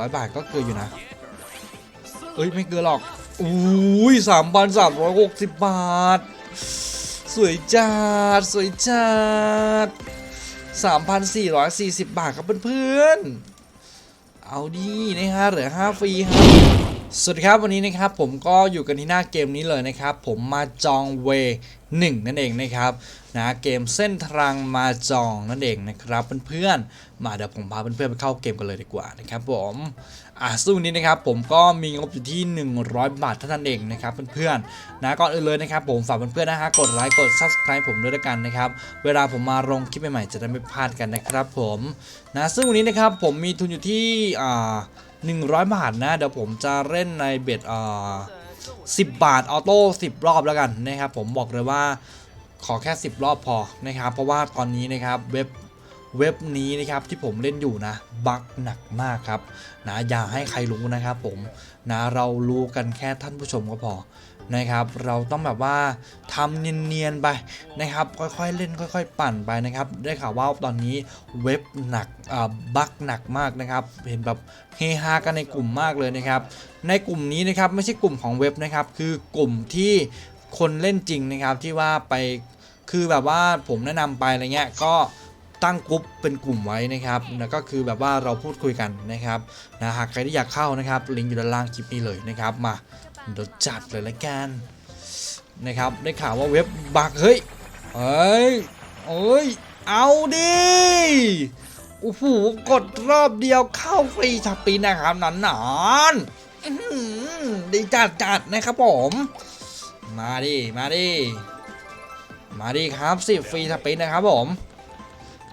ร้อยบาทก็เกินอยู่นะ เอ้ย ไม่เกินหรอก อุ้ยสามพันสามร้อยหกสิบบาท สวยจัด สวยจัดสามพันสี่ร้อยสี่สิบบาทครับเพื่อนๆ เอาดีนะฮะเหลือห้าฟรีครับ สวัสดีครับวันนี้นะครับผมก็อยู่กันที่หน้าเกมนี้เลยนะครับผมมาจองเวหนึ่งนั่นเองนะครับนะเกมเส้นทางมาจองนั่นเองนะครับเพื่อนๆมาเดี๋ยวผมพาเพื่อนๆไปเข้าเกมกันเลยดีกว่านะครับผมอะซึ่งวันนี้นะครับผมก็มีงบอยู่ที่ 100 บาทเท่านั้นเองนะครับเพื่อนๆนะก่อนอื่นเลยนะครับผมฝากเพื่อนๆนะฮะกดไลค์กด subscribe ผมด้วยละกันนะครับเวลาผมมาลงคลิปใหม่ๆจะได้ไม่พลาดกันนะครับผมนะซึ่งวันนี้นะครับผมมีทุนอยู่ที่อ่า 100 บาทนะ เดี๋ยวผมจะเล่นในเบ็ดอ่า10บาท ออโต้10รอบแล้วกันนะครับ ผมบอกเลยว่าขอแค่ 10 รอบพอนะครับ เพราะว่าตอนนี้นะครับเว็บเว็บนี้นะครับที่ผมเล่นอยู่นะบั๊กหนักมากครับนะอย่าให้ใครรู้นะครับผมนะเรารู้กันแค่ท่านผู้ชมก็พอ นะครับ เราต้องแบบว่าทำเนียนๆไปนะครับ ค่อยๆเล่นค่อยๆ ปั่นไปนะครับ ได้ข่าวว่าตอนนี้เว็บหนักบั๊กหนักมากนะครับ เห็นแบบเฮฮากันในกลุ่มมากเลยนะครับ ในกลุ่มนี้นะครับไม่ใช่กลุ่มของเว็บนะครับ คือกลุ่มที่คนเล่นจริงนะครับที่ว่าไปคือแบบว่าผมแนะนำไปอะไรเงี้ยก็ตั้งกลุ่มเป็นกลุ่มไว้นะครับแล้วก็คือแบบว่าเราพูดคุยกันนะครับนะหากใครที่อยากเข้านะครับลิงก์อยู่ด้านล่างคลิปนี้เลยนะครับมา เดี๋ยวจัดเลยละกันนะครับได้ข่าวว่าเว็บบักเฮ้ยเฮ้ยเอ้ยเอาดิโอ้โหกดรอบเดียวเข้าฟรีทับปีนะครับนันนานๆอื้อหือดีจัดจัดนะครับผม มาดิมาดิมาดิครับสิฟรีทับปีนะครับผม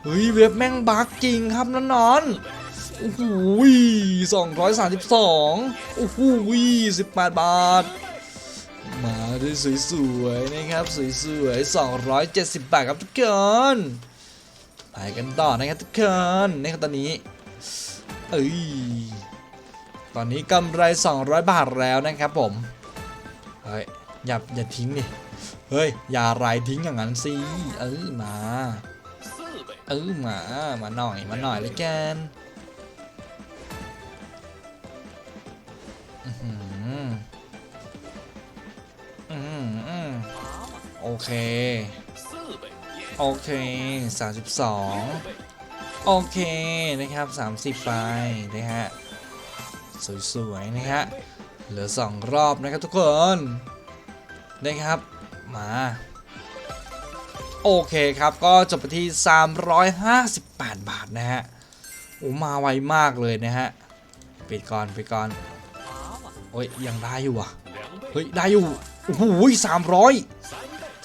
เฮ้ยเว็บแม่งบักจริงครับนันนอน โอ้โหสองร้อยสามสิบสองโอ้โหสิบแปดบาท มาด้วยสวยๆนะครับสวยๆสองร้อยเจ็ดสิบบาทครับทุกคนไปกันต่อนะครับทุกคนนะครับตอนนี้ เอ้ย ตอนนี้กำไร 200 บาทแล้วนะครับผม เฮ้ย อย่า อย่าทิ้งดิ เฮ้ย อย่าไรทิ้งอย่างนั้นสิ เออมา เออมา มาหน่อย มาหน่อยเลยกัน เค โอเค 32 โอเคนะครับ 30 ไปนะฮะ สวยๆ นะฮะ เหลือ 2 รอบนะครับทุกคน นะครับ มาโอเคครับก็จบไปที่ 358 บาทนะฮะโอ้มาไวมากเลยนะฮะปิดก่อนปิดก่อนโอ้ยยังได้อยู่อะเฮ้ยได้อยู่โอ้โหสามร้อย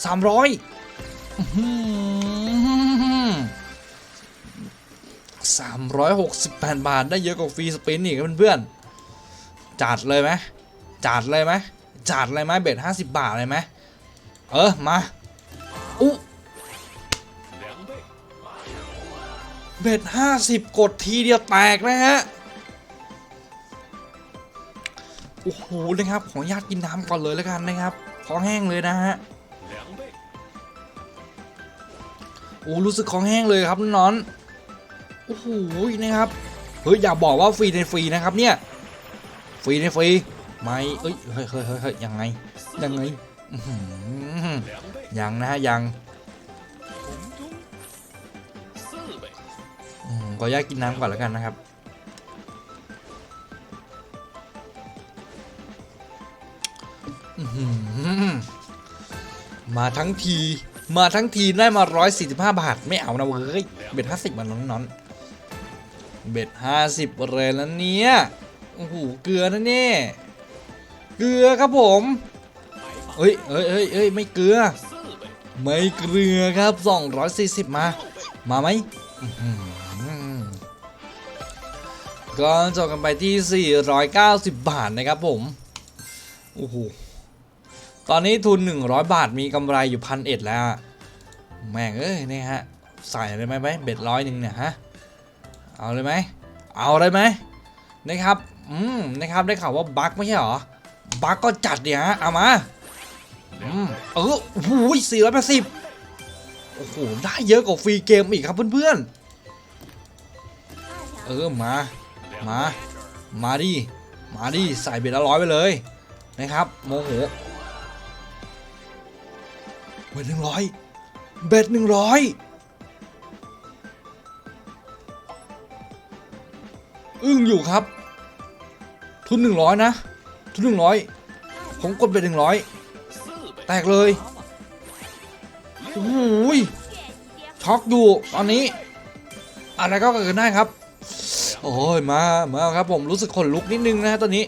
สามร้อยสามร้อยหกสิบแปดบาท ได้เยอะกว่าฟรีสปินอีกเพื่อนๆจัดเลยไหมจัดเลยไหมจัดเลยไหมเบ็ดห้าสิบบาทเลยไหมเออ มาอุ๊เบ็ดห้าสิบกดทีเดียวแตกนะฮะโอ้โหนะครับ ขออนุญาตกินน้ำก่อนเลยแล้วกันนะครับคอแห้งเลยนะฮะ โอ้รู้สึกของแห้งเลยครับน้อนโอ้โหนะครับเฮ้ยอย่าบอกว่าฟรีในฟรีนะครับเนี่ยฟรีในฟรีไม่เอ้ยเฮ้ยเฮ้ยเฮ้ยยังไงยังไงยังนะฮะยังอืมขออนุญาตกินน้ำก่อนแล้วกันนะครับมาทั้งที มาทั้งทีได้มา 145 บาท ไม่เอานะเว้ย เบ็ด50 มันน้อนๆ เบ็ด 50เลยแล้วเนี่ยโอ้โห เกลือนะเนี่ย เกลือครับผมเฮ้ยเฮ้ยเฮ้ยเฮ้ยไม่เกลือ ไม่เกลือครับ 240 มา มาไหมอื้อหือก็จบกันไปที่ 490 บาทนะครับผม โอ้โห ตอนนี้ทุน 100 บาทมีกำไรอยู่พันเอ็ดแล้ว แม่งเอ้ยนี่ฮะ ใส่เลยไหมไหมเบ็ดร้อยหนึ่งเนี่ยฮะ เอาเลยไหม เอาเลยไหมนะครับ อืม นะครับได้ข่าวว่าบั๊กไม่ใช่หรอ บั๊กก็จัดเดี๋ยฮะ เอามา อืม เออโอ้โหสี่ร้อยแปดสิบโอ้โห ได้เยอะกว่าฟรีเกมอีกครับเพื่อนๆ เออ มา มา มาดิ มาดิ ใส่เบ็ดละร้อยไปเลยนะครับ โมโห เบ็ดหนึ่งร้อยเบ็ดหนึ่งร้อยอึ้งอยู่ครับ ทุนหนึ่งร้อยนะ ทุนหนึ่งร้อยผมกดไปหนึ่งร้อยแตกเลยโอ้ยช็อกอยู่ตอนนี้ อะไรก็เกิดขึ้นได้ครับ โอ้ยมามาครับผมรู้สึกขนลุกนิดนึงนะฮะตอนนี้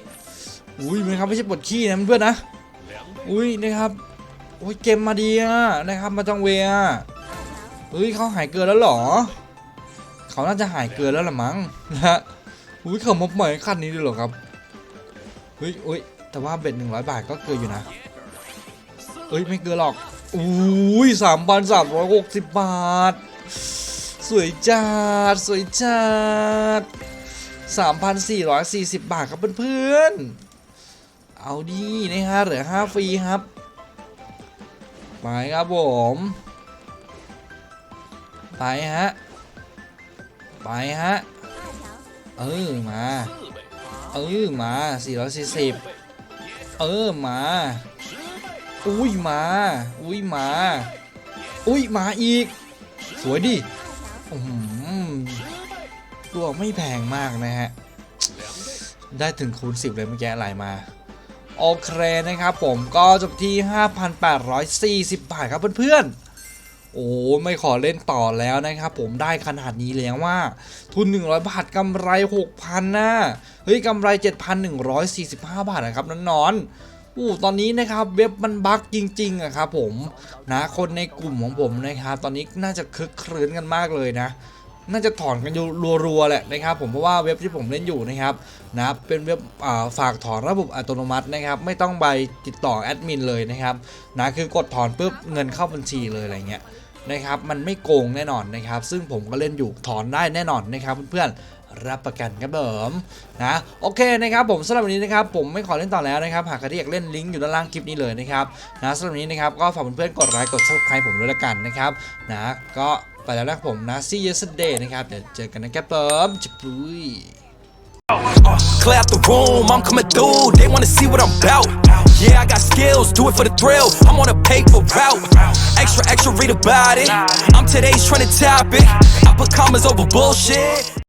อุ้ยนะครับไม่ใช่ปวดขี้นะเพื่อนนะ อุ้ยนะครับ โอ้ยเกมมาดีอะนะครับมาจังเวอะเฮ้ยเขาหายเกลือแล้วหรอ เขาน่าจะหายเกลือแล้วละมั้งนะฮะอุ้ยเขามาใหม่ขั้นนี้ด้วยหรอครับเฮ้ยอุ้ยแต่ว่าเบ็ดหนึ่งร้อยบาทก็เกลืออยู่นะเอ้ยไม่เกลือหรอกอุ้ยสามพันสามร้อยหกสิบบาท สวยจัดสวยจัดสามพันสี่ร้อยสี่สิบบาทครับเพื่อนๆเอาดีนะฮะเหลือห้าฟรีครับ ไปครับผม ไปฮะ ไปฮะ เออมา เออมา 440 เออมา อุ้ยมา อุ้ยมา อุ้ยมาอีก สวยดิตัวไม่แพงมากนะฮะ ได้ถึงคูณ 10 เลยเมื่อกี้ไหลมา โอเคนะครับผมก็จบที่ 5,840 บาทครับเพื่อนๆ โอ้ไม่ขอเล่นต่อแล้วนะครับผมได้ขนาดนี้แล้วว่า ทุน 100 บาทกำไร 6,000นะเฮ้ยกำไร 7,145 บาทนะครับนอนอู้ตอนนี้นะครับเว็บมันบั๊กจริงๆอะครับผมนะคนในกลุ่มของผมนะครับ ตอนนี้น่าจะคึกครื้นกันมากเลยนะ น่าจะถอนกันอยู่รัวๆแหละนะครับผมเพราะว่าเว็บที่ผมเล่นอยู่นะครับนะเป็นเว็บาฝากถอนระบบอัตโนมัตินะครับ ไม่ต้องไปติดต่อแอดมินเลยนะครับนะคือกดถอนปุ๊บเงินเข้าบัญชีเลยอะไรเงี้ยนะครับมันไม่โกงแน่นอนนะครับ ซึ่งผมก็เล่นอยู่ถอนได้แน่นอนนะครับเพื่อนรับประกันครับผมนะโอเคนะครับผมสำหรับวันนี้นะครับผมไม่ขอเล่นต่อแล้วนะครับหากใครที่อยากเล่นลิงก์อยู่ด้านล่างคลิปนี้เลยนะครับนะสำหรับวันนี้นะครับก็ฝากเพื่อนๆกดไลค์กด subscribe ผมด้วยละกันนะครับนะก็ ไปแล้วนะครับผมนะ see you yesterday นะครับเดี๋ยวเจอกันนะครับผมจิบุย Clear out the room, I'm coming through. They wanna see what I'm about. Yeah, I got skills, do it for the thrill. I'm on a paper route. Extra, extra, read about it. I'm today's trending topic. I put commas over bullshit.